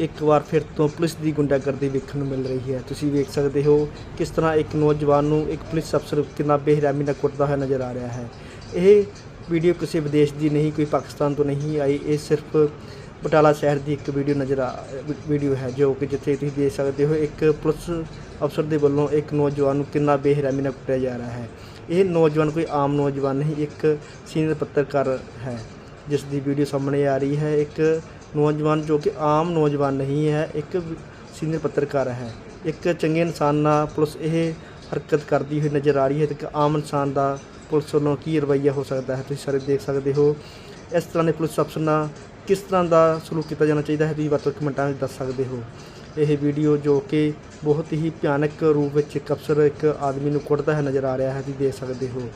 ਇੱਕ ਵਾਰ ਫਿਰ ਤੋਂ ਪੁਲਿਸ ਦੀ ਗੁੰਡਾਗਰਦੀ ਵੇਖਣ ਨੂੰ ਮਿਲ ਰਹੀ ਹੈ। ਤੁਸੀਂ ਵੇਖ ਸਕਦੇ ਹੋ ਕਿਸ ਤਰ੍ਹਾਂ ਇੱਕ ਨੌਜਵਾਨ ਨੂੰ ਇੱਕ ਪੁਲਿਸ ਅਫਸਰ ਕਿੰਨਾ ਬੇਰਹਿਮੀ ਨਾਲ ਕੁੱਟਦਾ ਹੋਇਆ ਨਜ਼ਰ ਆ ਰਿਹਾ ਹੈ। ਇਹ ਵੀਡੀਓ ਕਿਸੇ ਵਿਦੇਸ਼ ਦੀ ਨਹੀਂ, ਕੋਈ ਪਾਕਿਸਤਾਨ ਤੋਂ ਨਹੀਂ ਆਈ। ਇਹ ਸਿਰਫ ਬਟਾਲਾ ਸ਼ਹਿਰ ਦੀ ਇੱਕ ਵੀਡੀਓ ਨਜ਼ਰ ਆ, ਵੀਡੀਓ ਹੈ ਜੋ ਕਿ ਜਿੱਥੇ ਤੁਸੀਂ ਦੇਖ ਸਕਦੇ ਹੋ ਇੱਕ ਪੁਲਿਸ ਅਫਸਰ ਦੇ ਵੱਲੋਂ ਇੱਕ ਨੌਜਵਾਨ ਨੂੰ ਕਿੰਨਾ ਬੇਰਹਿਮੀ ਨਾਲ ਕੁੱਟਿਆ ਜਾ ਰਿਹਾ ਹੈ। ਇਹ ਨੌਜਵਾਨ ਕੋਈ ਆਮ ਨੌਜਵਾਨ ਨਹੀਂ, ਇੱਕ ਸੀਨੀਅਰ ਪੱਤਰਕਾਰ ਹੈ, ਜਿਸ ਦੀ ਵੀਡੀਓ ਸਾਹਮਣੇ ਆ ਰਹੀ ਹੈ। ਇੱਕ ਨੌਜਵਾਨ ਜੋ ਕਿ ਆਮ ਨੌਜਵਾਨ ਨਹੀਂ ਹੈ, ਇੱਕ ਸੀਨੀਅਰ ਪੱਤਰਕਾਰ ਹੈ। ਇੱਕ ਚੰਗੇ ਇਨਸਾਨ ਨਾਲ ਪੁਲਿਸ ਇਹ ਹਰਕਤ ਕਰਦੀ ਹੋਈ ਨਜ਼ਰ ਆ ਰਹੀ ਹੈ ਤੇ ਇੱਕ ਆਮ ਇਨਸਾਨ ਦਾ ਪੁਲਿਸ ਵੱਲੋਂ ਕੀ ਰਵੱਈਆ ਹੋ ਸਕਦਾ ਹੈ, ਤੁਸੀਂ ਸਾਰੇ ਦੇਖ ਸਕਦੇ ਹੋ। ਇਸ ਤਰ੍ਹਾਂ ਦੇ ਪੁਲਿਸ ਅਫਸਰ ਨਾਲ ਕਿਸ ਤਰ੍ਹਾਂ ਦਾ ਸਲੂਕ ਕੀਤਾ ਜਾਣਾ ਚਾਹੀਦਾ ਹੈ, ਤੁਸੀਂ ਵੱਧ ਤੋਂ ਵੱਧ ਕਮੈਂਟਾਂ ਵਿੱਚ ਦੱਸ ਸਕਦੇ ਹੋ। ਇਹ ਵੀਡੀਓ ਜੋ ਕਿ ਬਹੁਤ ਹੀ ਭਿਆਨਕ ਰੂਪ ਵਿੱਚ ਇੱਕ ਅਫਸਰ, ਇੱਕ ਆਦਮੀ ਨੂੰ ਕੁੱਟਦਾ ਹੈ ਨਜ਼ਰ ਆ ਰਿਹਾ ਹੈ, ਤੁਸੀਂ ਦੇਖ ਸਕਦੇ ਹੋ।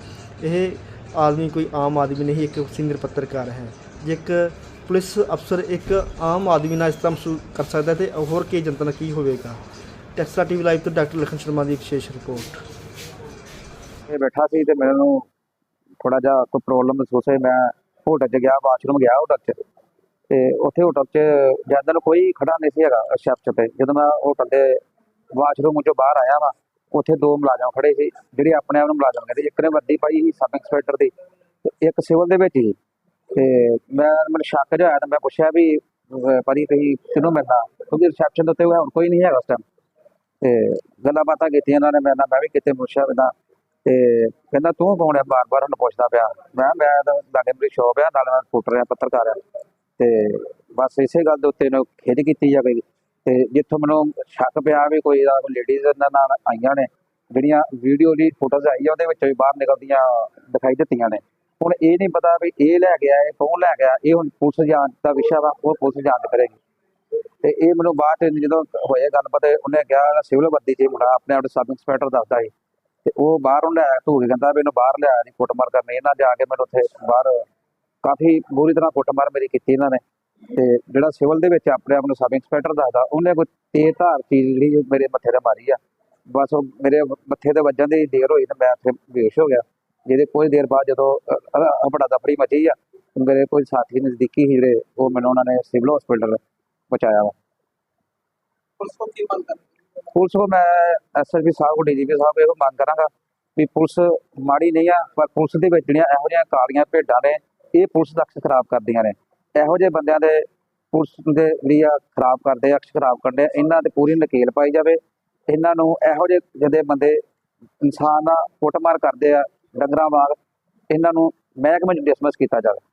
ਇਹ ਆਦਮੀ ਕੋਈ ਆਮ ਆਦਮੀ ਨਹੀਂ, ਇੱਕ ਸੀਨੀਅਰ ਪੱਤਰਕਾਰ ਹੈ। ਜੇ ਇੱਕ ਪੁਲਿਸ ਅਫਸਰ ਇੱਕ ਆਮ ਆਦਮੀ ਨਾਲ ਇਸ ਤਰ੍ਹਾਂ ਮਹਿਸੂਸ ਕਰ ਸਕਦਾ ਹੈ ਤੇ ਹੋਰ ਕੀ ਜਨਤਾ ਨਾਲ ਕੀ ਹੋਵੇਗਾ? ਟੈਕਸਾ ਟੀਵੀ ਲਾਈਵ ਤੋਂ ਡਾਕਟਰ ਲਖਨ ਸ਼ਰਮਾ ਦੀ ਵਿਸ਼ੇਸ਼ ਰਿਪੋਰਟ। ਇਹ ਬੈਠਾ ਸੀ ਤੇ ਮੈਨੂੰ ਥੋੜਾ ਜਿਹਾ ਕੋਈ ਪ੍ਰੋਬਲਮ ਮਹਿਸੂਸ ਹੋਈ। ਮੈਂ ਹੋਟਲ 'ਚ ਗਿਆ ਬਾਥਰੂਮ ਗਿਆ ਹੋਟਲ 'ਚ। ਤੇ ਉੱਥੇ ਹੋਟਲ 'ਚ ਜਦ ਨੂੰ ਕੋਈ ਖੜਾ ਨਹੀਂ ਸੀ ਹੈਗਾ ਰਿਸੈਪਸ਼ਨ ਤੇ। ਜਦੋਂ ਮੈਂ ਹੋਟਲ ਦੇ ਵਾਸ਼ਰੂਮ 'ਚੋਂ ਬਾਹਰ ਆਇਆ ਵਾ, ਉੱਥੇ ਦੋ ਮੁਲਾਜ਼ਮ ਖੜੇ ਸੀ, ਜਿਹੜੇ ਆਪਣੇ ਆਪ ਨੂੰ ਮੁਲਾਜ਼ਮ ਕਹਿੰਦੇ ਇੱਕ ਨੇ ਵਰਦੀ ਪਾਈ ਸੀ ਸਬ ਇੰਸਪੈਕਟਰ ਦੀ ਇੱਕ ਸਿਵਲ ਦੇ ਵਿੱਚ ਸੀ। ਤੇ ਮੈਂ ਮੈਨੂੰ ਸ਼ੱਕ ਜਿਹਾ ਆਇਆ ਤਾਂ ਮੈਂ ਪੁੱਛਿਆ ਵੀ, ਅਹ, ਭਾਜੀ ਤੁਸੀਂ ਕਿਹਨੂੰ ਮਿਲਣਾ? ਕਿਉਂਕਿ ਰਿਸੈਪਸ਼ਨ ਉੱਤੇ ਹੋਰ ਕੋਈ ਨਹੀਂ ਹੈਗਾ ਉਸ ਟਾਈਮ ਤੇ ਗੱਲਾਂ ਬਾਤਾਂ ਕੀਤੀਆਂ ਇਹਨਾਂ ਨੇ ਮੇਰੇ ਨਾਲ ਮੈਂ ਵੀ ਕਿਤੇ ਪੁੱਛਿਆ ਬਿਨਾ ਤੇ ਕਹਿੰਦਾ, ਤੂੰ ਕੌਣ ਹੈ ਬਾਰ-ਬਾਰ ਉਹਨੂੰ ਪੁੱਛਦਾ ਪਿਆ। ਮੈਂ ਕਿਹਾ, ਮੈਂ ਤਾਂ ਲਾਗੇ ਮੇਰੀ ਸ਼ੌਪ ਆ, ਨਾਲ ਮੈਂ ਰਿਪੋਰਟਰ ਆ, ਪੱਤਰਕਾਰ ਆ। ਤੇ ਬਸ ਇਸੇ ਗੱਲ ਦੇ ਉੱਤੇ ਇਹਨੂੰ ਖੇਡ ਕੀਤੀ ਜਾਵੇ ਤੇ ਜਿੱਥੋਂ ਮੈਨੂੰ ਸ਼ੱਕ ਪਿਆ ਵੀ ਕੋਈ ਦਾ ਲੇਡੀਜ਼ ਇਹਨਾਂ ਨਾਲ ਆਈਆਂ ਨੇ, ਜਿਹੜੀਆਂ ਵੀਡੀਓ ਦੀ ਫੋਟੋਜ਼ ਆਈ ਆ, ਉਹਦੇ ਵਿੱਚ ਵੀ ਬਾਹਰ ਨਿਕਲਦੀਆਂ, ਦਿਖਾਈ ਦਿੱਤੀਆਂ ਨੇ। ਹੁਣ ਇਹ ਨਹੀਂ ਪਤਾ ਵੀ ਇਹ ਲੈ ਗਿਆ, ਇਹ ਕੌਣ ਲੈ ਗਿਆ, ਇਹ ਹੁਣ ਪੁਲਿਸ ਜਾਂਚ ਦਾ ਵਿਸ਼ਾ ਵਾ, ਉਹ ਪੁਲਿਸ ਜਾਂਚ ਕਰੇਗੀ। ਤੇ ਇਹ ਮੈਨੂੰ ਬਾਅਦ ਚ ਜਦੋਂ ਹੋਏ ਗੱਲਬਾਤ, ਉਹਨੇ ਕਿਹਾ ਸਿਵਲ ਵਰਦੀ ਚ ਮੁੰਡਾ ਆਪਣੇ ਆਪ ਸਬ ਇੰਸਪੈਕਟਰ ਦੱਸਦਾ ਸੀ। ਤੇ ਉਹ ਬਾਹਰ ਉਹਨੇ ਧੂ ਕੇ ਕਹਿੰਦਾ ਵੀ ਇਹਨੂੰ ਬਾਹਰ ਲਿਆ ਨਹੀਂ ਕੁੱਟਮਾਰ ਕਰਨੀ, ਇਹਨਾਂ ਜਾ ਕੇ ਮੈਨੂੰ ਉੱਥੇ ਬਾਹਰ ਕਾਫੀ ਬੁਰੀ ਤਰ੍ਹਾਂ ਕੁੱਟਮਾਰ ਮੇਰੀ ਕੀਤੀ ਇਹਨਾਂ ਨੇ। ਤੇ ਜਿਹੜਾ ਸਿਵਲ ਦੇ ਵਿੱਚ ਆਪਣੇ ਆਪ ਨੂੰ ਸਬ ਇੰਸਪੈਕਟਰ ਦੱਸਦਾ, ਉਹਨੇ ਕੋਈ ਤੇਜ਼ ਧਾਰ ਚੀਜ਼ ਜਿਹੜੀ ਮੇਰੇ ਮੱਥੇ ਤੇ ਮਾਰੀ ਆ। ਬਸ ਉਹ ਮੇਰੇ ਮੱਥੇ ਤੇ ਵੱਜਣ ਦੀ ਦੇਰ ਹੋਈ ਤੇ ਮੈਂ ਉੱਥੇ ਬੇਹੋਸ਼ ਹੋ ਗਿਆ। ਜਿਹਦੇ ਕੁਝ ਦੇਰ ਬਾਅਦ ਜਦੋਂ ਆਪਣਾ ਦਫੜੀ ਮਚੀ ਆ ਮੇਰੇ ਕੋਈ ਸਾਥੀ ਨਜ਼ਦੀਕੀ ਸੀ ਜਿਹੜੇ ਉਹ ਮੈਨੂੰ ਉਹਨਾਂ ਨੇ ਸਿਵਲ ਹਸਪੀਟਲ ਪਹੁੰਚਾਇਆ ਵਾ। ਪੁਲਿਸ ਕੀ ਮੰਗ ਕਰਦੇ ਪੁਲਿਸ ਕੋ ਮੈਂ ਐਸਐਸਪੀ ਸਾਹਿਬ ਕੋ ਡੀਜੀਪੀ ਸਾਹਿਬ ਇਹੋ ਮੰਗ ਕਰਾਂਗਾ ਵੀ ਪੁਲਿਸ ਮਾੜੀ ਨਹੀਂ ਆ ਪਰ ਪੁਲਿਸ ਦੇ ਵਿੱਚ ਜਿਹੜੀਆਂ ਇਹੋ ਜਿਹੀਆਂ ਕਾਲੀਆਂ ਭੇਡਾਂ ਨੇ ਇਹ ਪੁਲਿਸ ਦਾ ਅਕਸ ਖਰਾਬ ਕਰਦੀਆਂ ਨੇ। ਇਹੋ ਜਿਹੇ ਬੰਦਿਆਂ ਦੇ ਪੁਲਿਸ ਦੇ ਜਿਹੜੀ ਆ ਖਰਾਬ ਕਰਦੇ ਅਕਸ ਖਰਾਬ ਕਰਦੇ ਇਹਨਾਂ ਤੇ ਪੂਰੀ ਨਕੇਲ ਪਾਈ ਜਾਵੇ। ਇਹਨਾਂ ਨੂੰ ਇਹੋ ਜਿਹੇ ਜਿਹਦੇ ਬੰਦੇ ਇਨਸਾਨ ਦਾ ਕੁੱਟਮਾਰ ਕਰਦੇ ਆ ਡੰਗਰਾਂ ਵਾਂਗ ਇਹਨਾਂ ਨੂੰ ਮਹਿਕਮੇ ਚ ਡਿਸਮਿਸ ਕੀਤਾ ਜਾਵੇ।